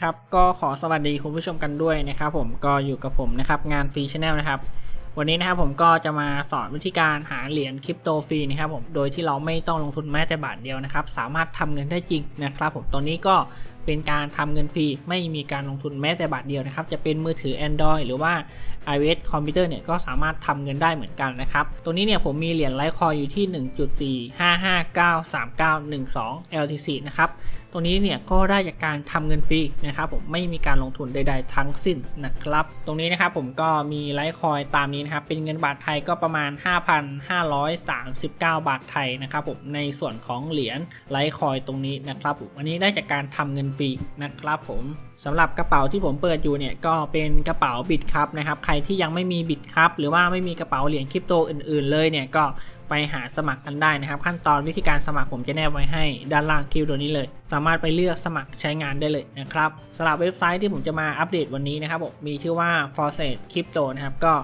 ครับก็ขอสวัสดีคุณผู้ชมกันด้วยนะครับผมก็อยู่กับผมนะครับงานฟรีชแนลนะครับ วันนี้นะครับผมก็จะมาสอนวิธีการหาเหรียญคริปโตฟรีนะครับผมโดยที่เราไม่ต้องลงทุนแม้แต่บาทเดียวนะครับ สามารถทำเงินได้จริงนะครับผมตอนนี้ก็ เป็นการทำเงินฟรีไม่มีการลงทุนแม้แต่บาทเดียวนะครับ จะเป็นมือถือ Android หรือว่า iOS คอมพิวเตอร์เนี่ยก็สามารถทำเงินได้เหมือนกันนะครับตรงนี้เนี่ยผมมีเหรียญไลท์คอยอยู่ที่ 1.4559391 LTC นะครับตรงนี้เนี่ยก็ได้จากการทำเงินฟรีนะครับผมไม่มีการลงทุนใด ๆ ทั้งสิ้นนะครับ ตรงนี้นะครับผมก็มีไลท์คอยตามนี้นะครับ เป็นเงินบาทไทยก็ประมาณ 5,539 บาทไทยนะครับผมในส่วนของเหรียญไลท์คอยตรงนี้นะครับผมอันนี้ได้จากการทำเงินฟรีนะครับผมสำหรับกระเป๋าที่ผมเปิดอยู่เนี่ยก็เป็นกระเป๋าบิตครับนะครับ ใครที่ยังไม่มีบิตครับหรือว่าไม่มีกระเป๋าเหรียญคริปโตอื่นๆเลยเนี่ยก็ไปหาสมัครกันได้นะครับ ขั้นตอนวิธีการสมัครผมจะแนบไว้ให้ด้านล่างคลิปตัวนี้เลย สามารถไปเลือกสมัครใช้งานได้เลยนะครับสำหรับเว็บไซต์ที่ผมจะมาอัปเดตวันนี้นะครับผมมีชื่อว่า f o r s e t Crypto นะครับก็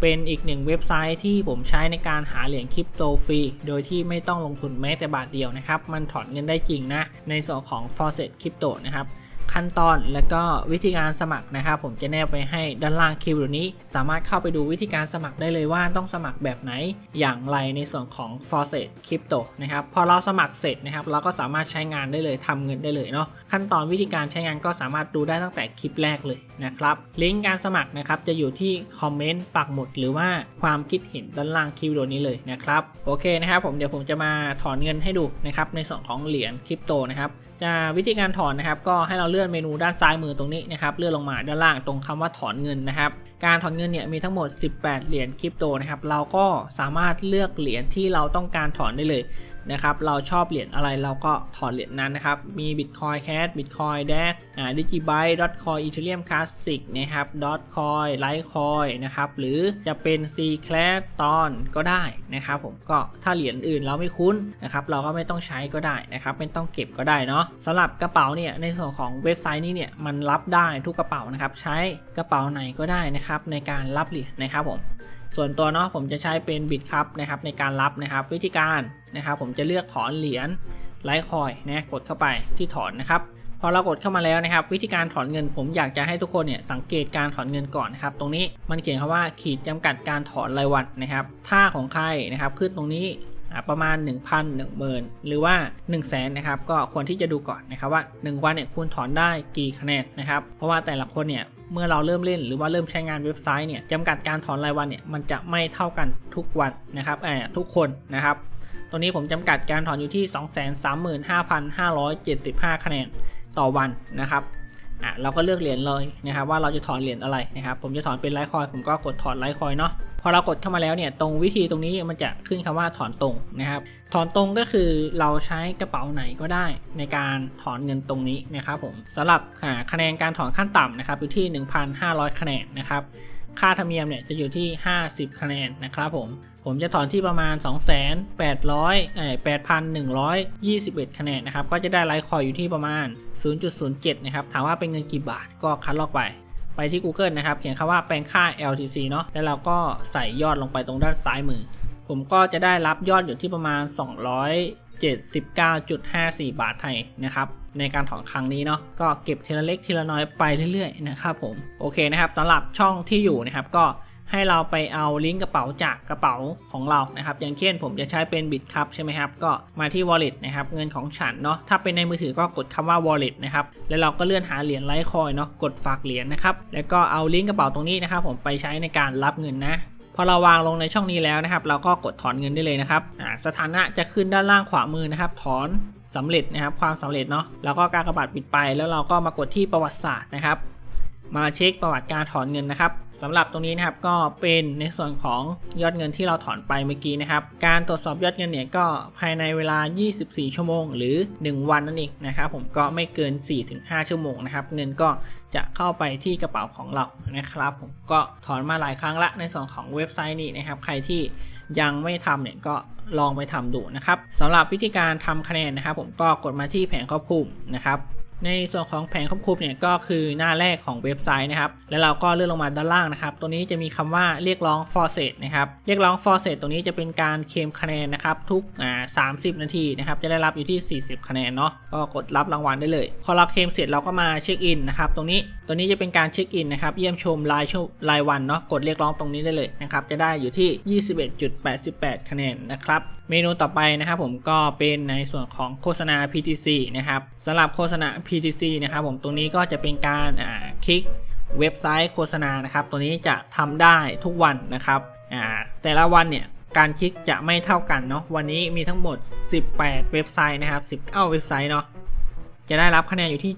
เป็นอีกหนึ่งเว็บไซต์ที่ผมใช้ในการหาเหรียญคริปโตฟรี โดยที่ไม่ต้องลงทุนแม้แต่บาทเดียวนะครับ มันถอนเงินได้จริงนะ ในส่วนของ f o r s e t Crypto นะครับ ขั้นตอนและก็วิธีการสมัครนะครับ ผมจะแนบไปให้ด้านล่างคลิปนี้ สามารถเข้าไปดูวิธีการสมัครได้เลยว่าต้องสมัครแบบไหนอย่างไรในส่วนของ f o r s e t Crypto นะครับพอเราสมัครเสร็จนะครับเราก็สามารถใช้งานได้เลยทำเงินได้เลยเนาะขั้นตอนวิธีการใช้งานก็สามารถดูได้ตั้งแต่คลิปแรกเลยนะครับลิงก์การสมัครนะครับจะอยู่ที่คอมเมนต์ปักหมุดหรือว่าความคิดเห็นด้านล่างคลิปวิดีโอนี้เลยนะครับโอเคนะครับผมเดี๋ยวผมจะมาถอนเงินให้ดูนะครับในส่วนของเหรียญคริปโตนะครับ จะวิธีการถอนนะครับ ก็ให้เราเลื่อนเมนูด้านซ้ายมือตรงนี้นะครับเลื่อนลงมาด้านล่างตรงคำว่าถอนเงินนะครับการถอนเงินเนี่ยมีทั้งหมด 18 เหรียญคริปโตนะครับ เราก็สามารถเลือกเหรียญที่เราต้องการถอนได้เลย นะครับ เราชอบเหรียญอะไรเราก็ถอนเหรียญนั้นนะครับ มี Bitcoin Cash Bitcoin Dash อ่า Digibyte Dotcoin Ethereum Classic นะครับ Dotcoin Litecoin นะครับ หรือจะเป็น C Class ตอนก็ได้นะครับผม ก็ถ้าเหรียญอื่นเราไม่คุ้นนะครับ เราก็ไม่ต้องใช้ก็ได้นะครับ ไม่ต้องเก็บก็ได้เนาะสำหรับกระเป๋าเนี่ย ในส่วนของเว็บไซต์นี้เนี่ย มันรับได้ทุกกระเป๋านะครับ ใช้กระเป๋าไหนก็ได้นะครับในการรับเหรียญนะครับผม ส่วนตัวเนาะผมจะใช้เป็นบิตครับนะครับในการรับนะครับ วิธีการนะครับ ผมจะเลือกถอนเหรียญไลท์คอยนะกดเข้าไปที่ถอนนะครับพอเรากดเข้ามาแล้วนะครับ วิธีการถอนเงินผมอยากจะให้ทุกคนเนี่ยสังเกตการถอนเงินก่อนนะครับ ตรงนี้มันเขียนคำว่าขีดจำกัดการถอนรายวันนะครับ ถ้าของใครนะครับขึ้นตรงนี้ ประมาณ 1 0 0 0 1 0,000 หรือว่า 1 0 0 0 0แสนนะครับก็ควรที่จะดูก่อนนะครับว่า 1 วันเนี่ยคุณถอนได้กี่คะแนนนะครับเพราะว่าแต่ละคนเนี่ยเมื่อเราเริ่มเล่นหรือว่าเริ่มใช้งานเว็บไซต์เนี่ยจำกัดการถอนรายวันเนี่ยมันจะไม่เท่ากันทุกวันนะครับแอบทุกคนนะครับตัวนี้ผมจำกัดการถอนอยู่ที่ 235,575 คะแนนต่อวันนะครับ อะเราก็เลือกเหรียญเลยนะครับว่าเราจะถอนเหรียญอะไรนะครับผมจะถอนเป็นไลท์คอยผมก็กดถอนไลท์คอยเนาะพอเรากดเข้ามาแล้วเนี่ยตรงวิธีตรงนี้มันจะขึ้นคำว่าถอนตรงนะครับถอนตรงก็คือเราใช้กระเป๋าไหนก็ได้ ในการถอนเงินตรงนี้นะครับผมสำหรับคะแนนการถอนขั้นต่ำนะครับอยู่ที่ 1,500 คะแนนนะครับค่าธรรมเนียมเนี่ยจะอยู่ที่ 50 คะแนนนะครับผม ผมจะถอนที่ประมาณ 2,800เอ่อ8,121 คะแนนนะครับ ก็จะได้ไลท์คอยอยู่ที่ประมาณ 0.07 นะครับ ถามว่าเป็นเงินกี่บาทก็คัดลอกไป ไปที่ Google นะครับ เขียนคำว่าแปลงค่า LTC เนาะ แล้วเราก็ใส่ยอดลงไปตรงด้านซ้ายมือ ผมก็จะได้รับยอดอยู่ที่ประมาณ 279.54 บาทไทยนะครับในการถอนครั้งนี้เนาะก็เก็บทีละเล็กทีละน้อยไปเรื่อยๆนะครับผมโอเคนะครับสำหรับช่องที่อยู่นะครับก็ ให้เราไปเอาลิงก์กระเป๋าจากกระเป๋าของเรานะครับ อย่างเช่นผมจะใช้เป็นบิตครับใช่ไหมครับ ก็มาที่ wallet นะครับ เงินของฉันเนาะ ถ้าเป็นในมือถือก็กดคำว่า wallet นะครับ แล้วเราก็เลื่อนหาเหรียญไลท์คอยเนาะ กดฝากเหรียญนะครับ แล้วก็เอาลิงก์กระเป๋าตรงนี้นะครับ ผมไปใช้ในการรับเงินนะพอเราวางลงในช่องนี้แล้วนะครับ เราก็กดถอนเงินได้เลยนะครับสถานะจะขึ้นด้านล่างขวามือนะครับ ถอนสำเร็จนะครับ ความสำเร็จเนาะ แล้วก็การกระบาดปิดไป แล้วเราก็มากดที่ประวัติศาสตร์นะครับ มาเช็คประวัติการถอนเงินนะครับสำหรับตรงนี้นะครับก็เป็นในส่วนของยอดเงินที่เราถอนไปเมื่อกี้นะครับ การตรวจสอบยอดเงินเนี่ยก็ภายในเวลา 24 ชั่วโมง หรือ 1 วันนั่นเองนะครับ ผมก็ไม่เกิน 4-5 ชั่วโมงนะครับ เงินก็จะเข้าไปที่กระเป๋าของเรานะครับ ผมก็ถอนมาหลายครั้งละในส่วนของเว็บไซต์นี้นะครับ ใครที่ยังไม่ทำเนี่ยก็ลองไปทำดูนะครับสำหรับวิธีการทำคะแนนนะครับ ผมก็กดมาที่แผงควบคุมนะครับ ในส่วนของแผนควบคุมเนี่ยก็คือหน้าแรกของเว็บไซต์นะครับ แล้วเราก็เลื่อนลงมาด้านล่างนะครับ ตัวนี้จะมีคำว่าเรียกร้อง for s e t นะครับ เรียกร้อง for s e t ตรงนี้จะเป็นการเคลมคะแนนนะครับทุกอ่า30 นาทีนะครับ จะได้รับอยู่ที่ 40 คะแนนเนาะ ก็กดรับรางวัลได้เลย พอเราเคลมเสร็จเราก็มาเช็คอินนะครับ ตรงนี้ ตัวนี้จะเป็นการเช็คอินนะครับ เยี่ยมชมรายชั่วรายวันเนาะ กดเรียกร้องตรงนี้ได้เลยนะครับ จะได้อยู่ที่ 21.88 คะแนนนะครับ เมนูต่อไปนะครับผมก็เป็นในส่วนของโฆษณา PTC นะครับสำหรับโฆษณา PTC นะครับผมตรงนี้ก็จะเป็นการคลิกเว็บไซต์โฆษณานะครับ ตัวนี้จะทำได้ทุกวันนะครับแต่ละวันเนี่ยการคลิกจะไม่เท่ากันเนาะวันนี้มีทั้งหมด 18 เว็บไซต์นะครับ 19 เว็บไซต์เนาะจะได้รับคะแนนอยู่ที่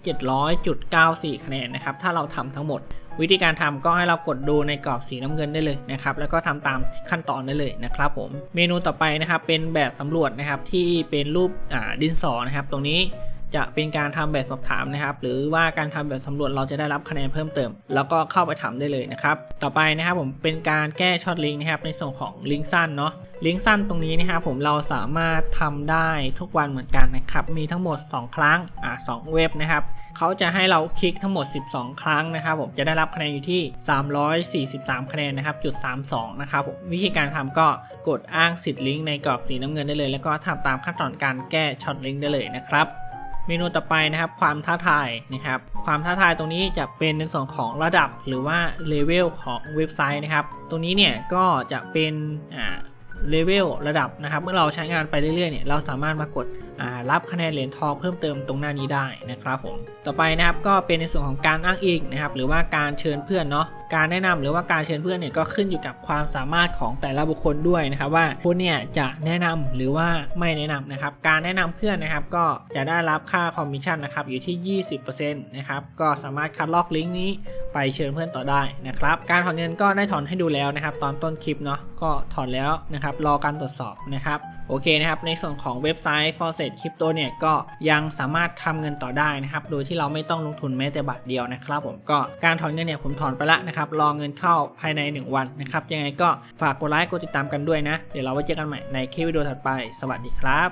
700.94 คะแนนนะครับ ถ้าเราทำทั้งหมด วิธีการทำก็ให้เรากดดูในกรอบสีน้ำเงินได้เลยนะครับแล้วก็ทำตามขั้นตอนได้เลยนะครับผมเมนูต่อไปนะครับเป็นแบบสำรวจนะครับที่เป็นรูปดินสอนะครับตรงนี้ จะเป็นการทำแบบสอบถามนะครับ หรือว่าการทำแบบสำรวจเราจะได้รับคะแนนเพิ่มเติม แล้วก็เข้าไปทำได้เลยนะครับ ต่อไปนะครับผมเป็นการแก้ช็อตลิงก์นะครับในส่วนของลิงก์สั้นเนาะลิงก์สั้นตรงนี้นะครับผมเราสามารถทำได้ทุกวันเหมือนกันนะครับ มีทั้งหมด 2 ครั้งอ่าสองเว็บนะครับเขาจะให้เราคลิกทั้งหมด 12 ครั้งนะครับ ผมจะได้รับคะแนนอยู่ที่ 343 คะแนนนะครับจุด32 นะครับผมวิธีการทำก็กดอ้างสิทธิ์ลิงก์ในกรอบสีน้ำเงินได้เลย แล้วก็ทำตามขั้นตอนการแก้ช็อตลิงก์ได้เลยนะครับ เมนูต่อไปนะครับความท้าทายนะครับ ความท้าทายตรงนี้จะเป็นในส่วนของระดับหรือว่าเลเวลของเว็บไซต์นะครับ ตรงนี้เนี่ยก็จะเป็นอ่า เลเวลระดับนะครับ เมื่อเราใช้งานไปเรื่อยๆเนี่ยเราสามารถมากดรับคะแนนเหรียญทองเพิ่มเติมตรงหน้านี้ได้นะครับผมต่อไปนะครับก็เป็นในส่วนของการอ้างอิงนะครับหรือว่าการเชิญเพื่อนเนาะการแนะนำหรือว่าการเชิญเพื่อนเนี่ยก็ขึ้นอยู่กับความสามารถของแต่ละบุคคลด้วยนะครับ ว่าคุณเนี่ยจะแนะนำหรือว่าไม่แนะนำนะครับการแนะนำเพื่อนนะครับก็จะได้รับค่าคอมมิชชั่นนะครับอยู่ที่ 20%นะครับก็สามารถคัดลอกลิงก์นี้ ไปเชิญเพื่อนต่อได้นะครับ การถอนเงินก็ได้ถอนให้ดูแล้วนะครับ ตอนต้นคลิปเนาะก็ถอนแล้วนะครับรอการตรวจสอบนะครับโอเคนะครับในส่วนของเว็บไซต์ f o r s e t Crypto เนี่ยก็ยังสามารถทำเงินต่อได้นะครับโดยที่เราไม่ต้องลงทุนแม้แต่บาทเดียวนะครับ ผมก็การถอนเงินเนี่ยผมถอนไปละนะครับรอเงินเข้าภายใน 1 วันนะครับยังไงก็ฝากกดไลค์กดติดตามกันด้วยนะ เดี๋ยวเราไว้เจอกันใหม่ในคลิปวิดีโอถัดไป สวัสดีครับ